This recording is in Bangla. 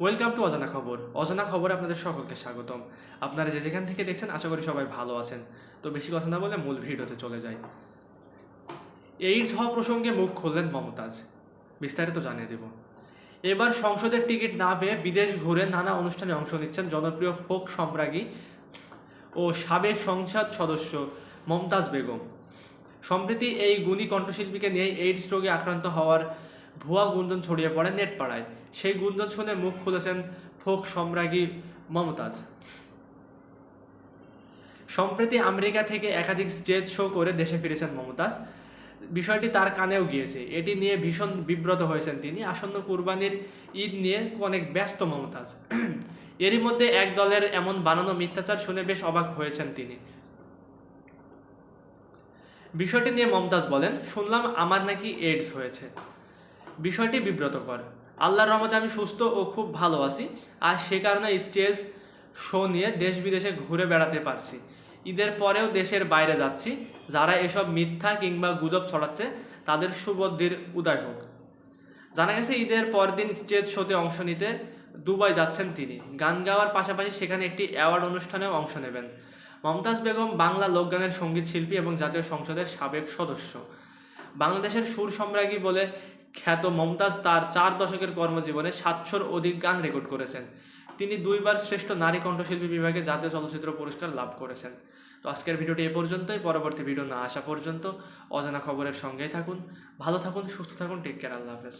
ওয়েলকাম টু অজানা খবর। অজানা খবরে আপনাদের সকলকে স্বাগতম। আপনারা যে যেখান থেকে দেখছেন, আশা করি সবাই ভালো আছেন। তো বেশি কথা না বলে মূল ভিডিওতে চলে যাই। এইডস হওয়া প্রসঙ্গে মুখ খুললেন মমতাজ। বিস্তারিত জানিয়ে দেব। এবার সংসদের টিকিট না পেয়ে বিদেশ ঘুরে নানা অনুষ্ঠানে অংশ নিচ্ছেন জনপ্রিয় ফোক সম্রাজ্ঞী ও সাবেক সংসদ সদস্য মমতাজ বেগম। সম্প্রতি এই গুণী কণ্ঠশিল্পীকে নিয়ে এইডস রোগে আক্রান্ত হওয়ার ভুয়া গুঞ্জন ছড়িয়ে পড়ে নেট পাড়ায় সেই গুঞ্জন শুনে মুখ খুলেছেন ফোক সম্রাজ্ঞী মমতাজ। সম্প্রতি আমেরিকা থেকে একাধিক স্টেজ শো করে দেশে ফিরেছেন মমতাজ। বিষয়টি তার কানেও গিয়েছে। এটি নিয়ে ভীষণ বিব্রত হয়েছেন তিনি। আসন্ন কুরবানির ঈদ নিয়ে অনেক ব্যস্ত মমতাজ। এরই মধ্যে এক দলের এমন বানানো মিথ্যাচার শুনে বেশ অবাক হয়েছেন তিনি। বিষয়টি নিয়ে মমতাজ বলেন, শুনলাম আমার নাকি এইডস হয়েছে। বিষয়টি বিব্রতকর। আল্লাহর রহমতে আমি সুস্থ ও খুব ভালো আছি। আর সে কারণে স্টেজ শো নিয়ে দেশ বিদেশে ঘুরে বেড়াতে পারছি। ঈদের পরেও দেশের বাইরে যাচ্ছি। যারা এসব মিথ্যা কিংবা গুজব ছড়াচ্ছে, তাদের সুবদ্ধির উদয় হোক। জানা গেছে, ঈদের পরদিন স্টেজ শোতে অংশ নিতে দুবাই যাচ্ছেন তিনি। গান গাওয়ার পাশাপাশি সেখানে একটি অ্যাওয়ার্ড অনুষ্ঠানেও অংশ নেবেন। মমতাজ বেগম বাংলা লোকগানের সংগীত শিল্পী এবং জাতীয় সংসদের সাবেক সদস্য। বাংলাদেশের সুর সম্রাজ্ঞী বলে খ্যাত মমতাজ তার চার দশকের কর্মজীবনে সাতশোর অধিক গান রেকর্ড করেছেন। তিনি দুইবার শ্রেষ্ঠ নারী কণ্ঠশিল্পী বিভাগে জাতীয় চলচ্চিত্র পুরস্কার লাভ করেছেন। তো আজকের ভিডিওটি এ পর্যন্তই। পরবর্তী ভিডিও না আসা পর্যন্ত অজানা খবরের সঙ্গেই থাকুন। ভালো থাকুন, সুস্থ থাকুন টেক কেয়ার আল্লাহ হাফেজ।